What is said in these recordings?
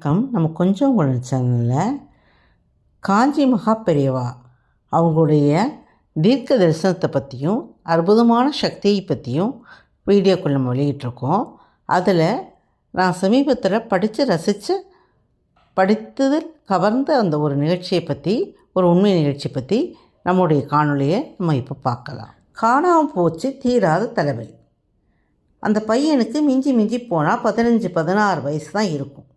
வணக்கம். நம்ம கொஞ்சம் உங்களோட சேனலில் காஞ்சி மகா பெரியவா அவங்களுடைய தீர்க்க தரிசனத்தை பற்றியும் அற்புதமான சக்தியை பற்றியும் வீடியோக்குள்ள நம்ம வெளியிட்டிருக்கோம். அதில் நான் சமீபத்தில் படித்து ரசித்து படித்ததில் கவர்ந்த அந்த ஒரு நிகழ்ச்சியை பற்றி ஒரு உண்மை நிகழ்ச்சி பற்றி நம்முடைய காணொலியை நம்ம இப்போ பார்க்கலாம். காணாமல் போச்சு தீராத தலைவலி. அந்த பையனுக்கு மிஞ்சி மிஞ்சி போனால் பதினஞ்சு பதினாறு வயசு தான் இருக்கும்.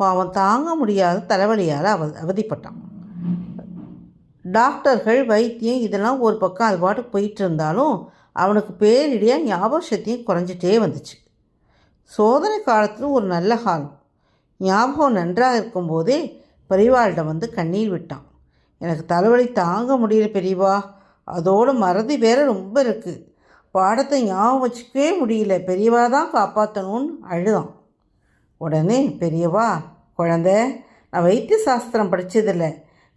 பாவம் தாங்க முடியாத தலைவலியால் அவ அவதிப்பட்டான். டாக்டர்கள் வைத்தியம் இதெல்லாம் ஒரு பக்கம் அது பாட்டுக்கு போயிட்டு இருந்தாலும் அவனுக்கு பேரிடியாக ஞாபக சக்தியும் குறைஞ்சிட்டே வந்துச்சு. சோதனை காலத்தில் ஒரு நல்ல காலம். ஞாபகம் நன்றாக இருக்கும்போதே பெரியவாளிடம் வந்து கண்ணீர் விட்டான். எனக்கு தலைவலி தாங்க முடியல பெரியவா. அதோட மறதி வேற ரொம்ப இருக்குது பாடத்தை ஞாபகம் வச்சுக்கவே முடியல. பெரியவா தான் காப்பாற்றணும்னு அழுதான். உடனே பெரியவா குழந்த நான் வைத்திய சாஸ்திரம் படித்ததில்ல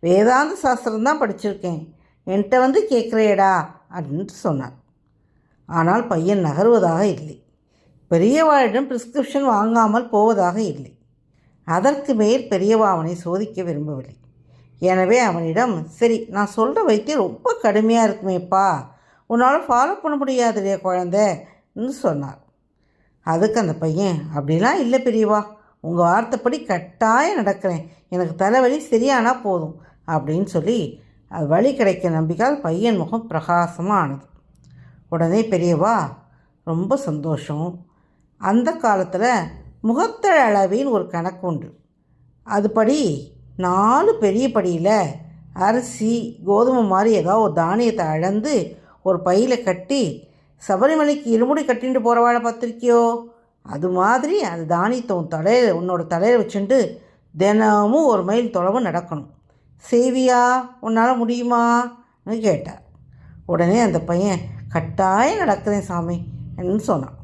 வேதாந்த சாஸ்திரம் தான் படிச்சிருக்கேன். என்கிட்ட வந்து கேட்குறேடா அப்படின்ட்டு சொன்னார். ஆனால் பையன் நகருவதாக இல்லை. பெரியவாளிடம் பிரிஸ்கிரிப்ஷன் வாங்காமல் போவதாக இல்லை. அதற்கு மேல் பெரியவா அவனை சோதிக்க விரும்பவில்லை. எனவே அவனிடம் சரி நான் சொல்கிற வைத்தியம் ரொம்ப கடுமையாக இருக்குமேப்பா. உன்னால் ஃபாலோ பண்ண முடியாதுடைய குழந்தைன்னு சொன்னார். அதுக்கு அந்த பையன் அப்படிலாம் இல்லை பெரியவா உங்கள் வார்த்தைப்படி கட்டாயம் நடக்கிறேன். எனக்கு தலைவலி சரியானா போதும் அப்படின்னு சொல்லி அது வழி கிடைக்க நம்பிக்கால் பையன் முகம் பிரகாசமாக ஆனது. உடனே பெரியவா ரொம்ப சந்தோஷம். அந்த காலத்தில் முகத்தழ அளவின்னு ஒரு கணக்கு உண்டு. அதுபடி நாலு பெரிய படியில் அரிசி கோதுமை மாதிரி ஏதாவது ஒரு தானியத்தை அளந்து ஒரு பையில் கட்டி சபரிமலைக்கு இருமுடி கட்டிட்டு போகிறவாள பார்த்துருக்கியோ? அது மாதிரி அந்த தானியத்தை தலையில் உன்னோட தலையில் வச்சுட்டு தினமும் ஒரு மைல் தொலைவு நடக்கணும். செய்வியா? உன்னால் முடியுமான்னு கேட்டார். உடனே அந்த பையன் கட்டாயம் நடக்கிறேன் சாமி என்று சொன்னான்.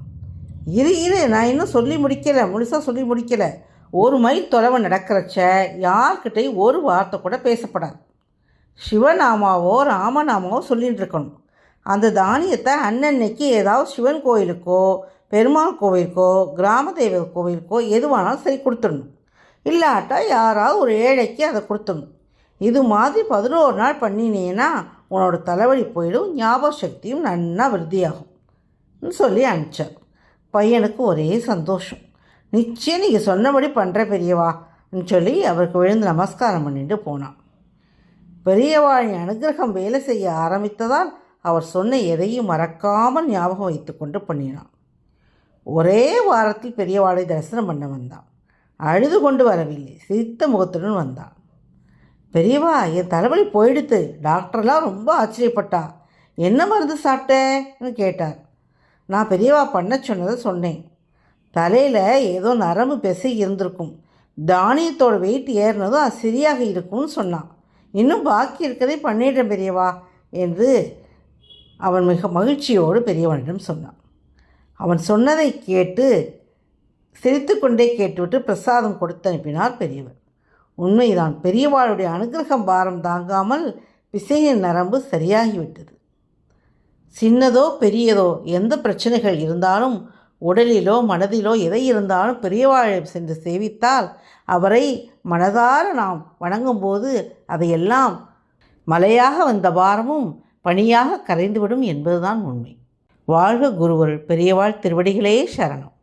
இரு இரு நான் இன்னும் சொல்லி முடிக்கலை முழுசாக சொல்லி முடிக்கலை. ஒரு மைல் தொலைவு நடக்கிறச்ச யார்கிட்டையும் ஒரு வார்த்தை கூட பேசப்படாது. சிவநாமாவோ ராமநாமாவோ சொல்லிகிட்டு இருக்கணும். அந்த தானியத்தை அன்னன்னைக்கு ஏதாவது சிவன் கோயிலுக்கோ பெருமாள் கோவிலுக்கோ கிராம தெய்வ கோவிலுக்கோ எதுவானாலும் சரி கொடுத்துடணும். இல்லாட்டா யாராவது ஒரு ஏழைக்கு அதை கொடுத்துடணும். இது மாதிரி பதினோரு நாள் பண்ணினீங்கன்னா உன்னோட தலைவலி போயிடும் ஞாபக சக்தியும் நன்னா விருத்தியாகும். சொல்லி அனுப்பிச்சார். பையனுக்கு ஒரே சந்தோஷம். நிச்சயம் நீங்கள் சொன்னபடி பண்ணுற பெரியவான்னு சொல்லி அவருக்கு விழுந்து நமஸ்காரம் பண்ணிட்டு போனான். பெரியவாழின் அனுகிரகம் வேலை செய்ய ஆரம்பித்ததால் அவர் சொன்ன எதையும் மறக்காமல் ஞாபகம் வைத்து கொண்டு பண்ணினான். ஒரே வாரத்தில் பெரியவாளை தரிசனம் பண்ண வந்தான். அழுது கொண்டு வரவில்லை. சிரித்த முகத்துடன் வந்தான். பெரியவா என் தலைவலி போயிடுத்து. டாக்டர்லாம் ரொம்ப ஆச்சரியப்பட்டா. என்ன மருந்து சாப்பிட்டேன்னு கேட்டார். நான் பெரியவா பண்ண சொன்னதை சொன்னேன். தலையில் ஏதோ நரம்பு பெசை இருந்திருக்கும். தானியத்தோட வெயிட் ஏறினதும் அது சரியாக இருக்கும்னு சொன்னான். இன்னும் பாக்கி இருக்கதே பண்ணிடுறேன் பெரியவா என்று அவன் மிக மகிழ்ச்சியோடு பெரியவனிடம் சொன்னான். அவன் சொன்னதை கேட்டு சிரித்து கொண்டே கேட்டுவிட்டு பிரசாதம் கொடுத்து அனுப்பினார் பெரியவர். உண்மைதான் பெரியவாளுடைய அனுகிரகம் பாரம் தாங்காமல் விசையின் நரம்பு சரியாகிவிட்டது. சின்னதோ பெரியதோ எந்த பிரச்சனைகள் இருந்தாலும் உடலிலோ மனதிலோ எதை இருந்தாலும் பெரியவாழை சென்று சேவித்தால் அவரை மனதார நாம் வணங்கும்போது அதையெல்லாம் மலையாக வந்த பாரமும் பணியாக கரைந்துவிடும் என்பதுதான் உண்மை. வாழ்க குருவருள் பெரியவாள் திருவடிகளே சரணம்.